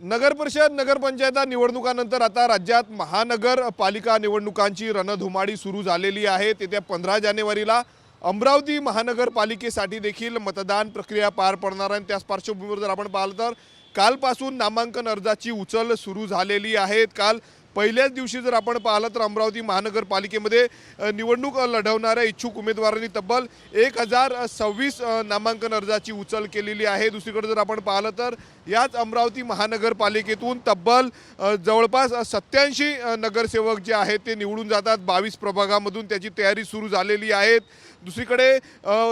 नगरपरिषद नगरपंचायत निवडणुकानंतर आता राज्यात महानगरपालिका निवडणुकांची रणधुमाडी सुरू झालेली आहे. येत्या पंधरा जानेवारीला अमरावती महानगरपालिकेसाठी देखील मतदान प्रक्रिया पार पडणार आहे. आणि त्याच पार्श्वभूमीवर जर आपण पाहिलं तर कालपासून नामांकन अर्जाची उचल सुरू झालेली आहे. काल पहिल्याच दिवशी जर आपण पाहिलं तर अमरावती महानगरपालिकेमध्ये निवडणूक लढवणाऱ्या इच्छुक उमेदवारांनी तब्बल एक हजार सव्वीस नामांकन अर्जाची उचल केलेली आहे. दुसरीकडे जर आपण पाहिलं तर याच अमरावती महानगरपालिकेतून तब्बल जवळपास सत्याऐंशी नगरसेवक जे आहेत ते निवडून जातात. बावीस प्रभागामधून त्याची तयारी सुरू झालेली आहेत दुसरीकडे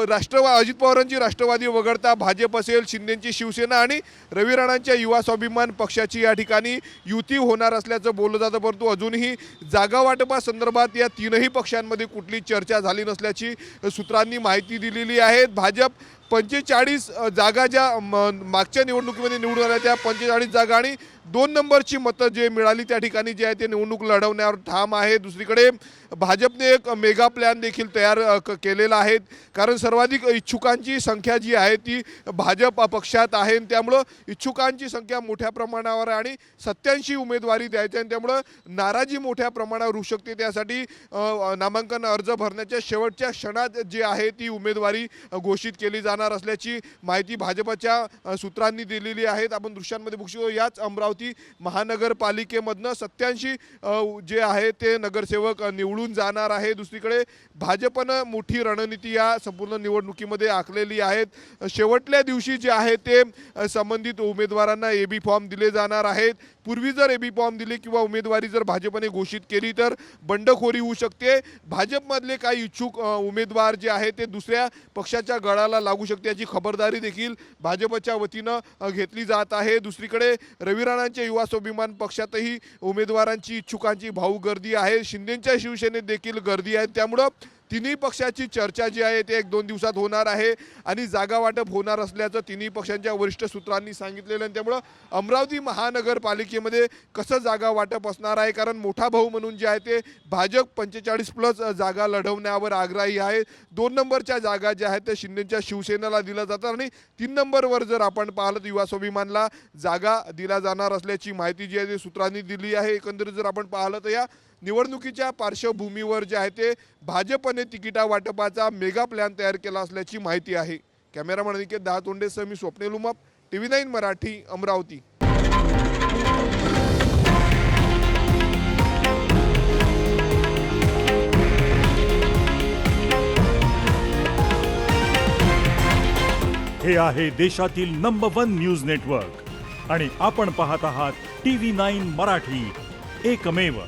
राष्ट्रवा अजित पवारांची राष्ट्रवादी वगळता भाजप असेल शिंदेची शिवसेना आणि रवी राणांच्या युवा स्वाभिमान पक्षाची या ठिकाणी युती होणार असल्याचं बोललं जातं. परंतु अजूनही जागा वाटपासंदर्भात या तीनही पक्षांमध्ये कुठली चर्चा झाली नसल्याची सूत्रांनी माहिती दिलेली आहे. भाजप पंचेचाळीस जागा ज्या म- मागच्या निवडणुकीमध्ये निवडून आल्या त्या पंचेचाळीस जागा आणि दोन नंबरची मतं जे मिळाली त्या ठिकाणी जे आहे ते निवडणूक लढवण्यावर ठाम आहे. दुसरीकडे भाजपने एक मेगा प्लॅन देखील तयार क- केलेला आहे. कारण सर्वाधिक इच्छुकांची संख्या जी आहे ती भाजप पक्षात आहे आणि त्यामुळं इच्छुकांची संख्या मोठ्या प्रमाणावर आहे आणि सत्याऐंशी उमेदवारी द्यायची आणि त्यामुळं नाराजी मोठ्या प्रमाणावर होऊ शकते. त्यासाठी नामांकन अर्ज भरण्याच्या शेवटच्या क्षणात जे आहे ती उमेदवारी घोषित केली जाणार असल्याची माहिती भाजपच्या सूत्रांनी दिलेली आहेत. आपण दृश्यांमध्ये बघू शकतो याच अमरावती महानगरपालिकेमधनं सत्याऐंशी जे आहे ते नगरसेवक निवडून जाणार आहे. दुसरीकडे भाजपनं मोठी रणनीती या संपूर्ण निवडणुकीमध्ये आखलेली आहेत. शेवटल्या दिवशी जे आहे ते संबंधित उमेदवारांना ए बी फॉर्म दिले जाणार आहेत. पूर्वी जर ए बी फॉर्म दिले किंवा उमेदवारी जर भाजपने घोषित केली तर बंडखोरी होऊ शकते. भाजपमधले काही इच्छुक उमेदवार जे आहे ते दुसऱ्या पक्षाच्या गळाला लागू शकते याची खबरदारी देखील भाजपच्या वतीनं घेतली जात आहे. दुसरीकडे रवी राणांच्या युवा स्वाभिमान पक्षातही उमेदवारांची इच्छुकांची भाऊ गर्दी आहे. शिंदेच्या शिवसेनेत देखील गर्दी आहे. त्यामुळं तिन्ही पक्षाची चर्चा जी आहे ते एक दोन दिवसात होणार आहे आणि जागा वाटप होणार असल्याचं तिन्ही पक्षांच्या वरिष्ठ सूत्रांनी सांगितलेलं आणि त्यामुळं अमरावती महानगरपालिकेमध्ये कसं जागा वाटप असणार आहे? कारण मोठा भाऊ म्हणून जे आहे ते भाजप पंचेचाळीस प्लस जागा लढवण्यावर आग्रही आहे. दोन नंबरच्या जागा ज्या आहेत त्या शिंदेच्या शिवसेनेला दिल्या जातात आणि तीन नंबरवर जर आपण पाहिलं तर युवा स्वाभिमानला जागा दिल्या जाणार असल्याची माहिती जी आहे ती सूत्रांनी दिली आहे. एकंदरीत जर आपण पाहिलं तर या निवडणुकीच्या पार्श्वभूमीवर जे आहे ते भाजपने तिकिटा वाटपाचा मेगा प्लॅन तयार केला असल्याची माहिती आहे. कॅमेरामॅन अनिकेत दहा तोंडेसह मी Swapnil T V nine Marathi Amravati. हे आहे देशातील नंबर वन न्यूज नेटवर्क आणि आपण पाहत आहात टी व्ही नाईन मराठी. एकमेव